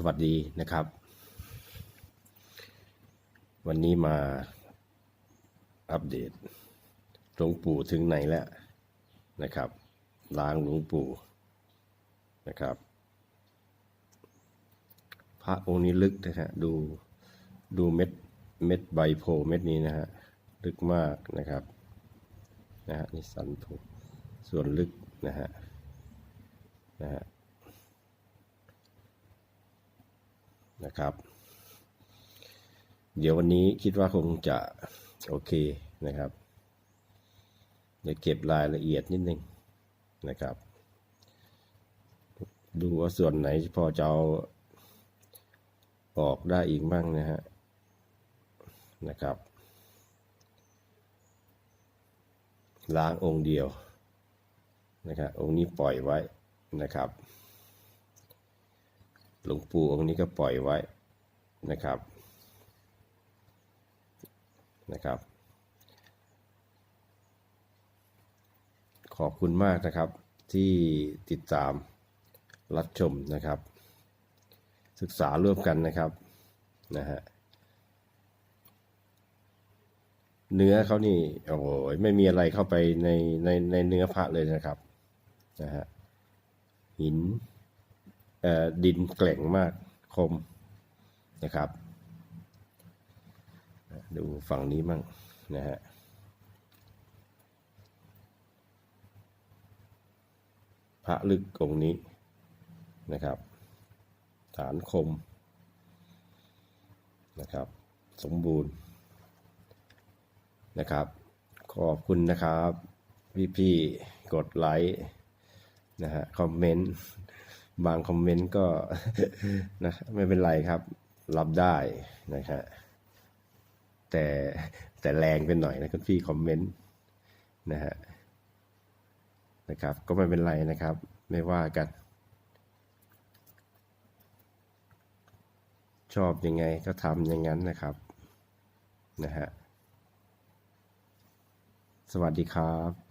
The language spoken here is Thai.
สวัสดีนะครับ วันนี้มาอัปเดตหลวงปู่ถึงไหนแล้วนะครับ ล้างหลวงปู่นะครับ พระองค์นี้ลึกนะฮะดูดูเม็ดเม็ดใบโพเม็ดนี้นะฮะลึกมากนะครับนะฮะนี่สันโพส่วนลึกนะฮะนะฮะ นะครับ เดี๋ยววันนี้คิดว่าคงจะโอเคนะครับเดี๋ยวเก็บรายละเอียดนิดนึงนะครับ ดูว่าส่วนไหนพอจะเอาออกได้อีกบ้างนะฮะนะครับ ล้างองค์เดียวนะครับองค์นี้ปล่อยไว้นะครับ หลวงปู่องค์นี้ก็ปล่อยไว้นะครับนะครับ ขอบคุณมากนะครับที่ติดตามรับชมนะครับ ศึกษาร่วมกันนะครับนะฮะเนื้อเขานี่โอ้โหไม่มีอะไรเข้าไปในในในเนื้อพระเลยนะครับนะฮะหิน ดินแกล่งมากคมนะครับ ดูฝั่งนี้มั่งนะฮะพระลึกองค์นี้นะครับ ฐานคมนะครับ สมบูรณ์นะครับ ขอบคุณนะครับ พี่ๆกดไลค์นะฮะคอมเมนต์ บางคอมเมนต์ก็นะไม่เป็นไรครับ รับได้นะฮะแต่แต่แรงไปหน่อยนะคุณพี่คอมเมนต์นะฮะนะครับ ก็ไม่เป็นไรนะครับ ไม่ว่ากัน ชอบยังไงก็ทำอย่างนั้นนะครับนะฮะสวัสดีครับ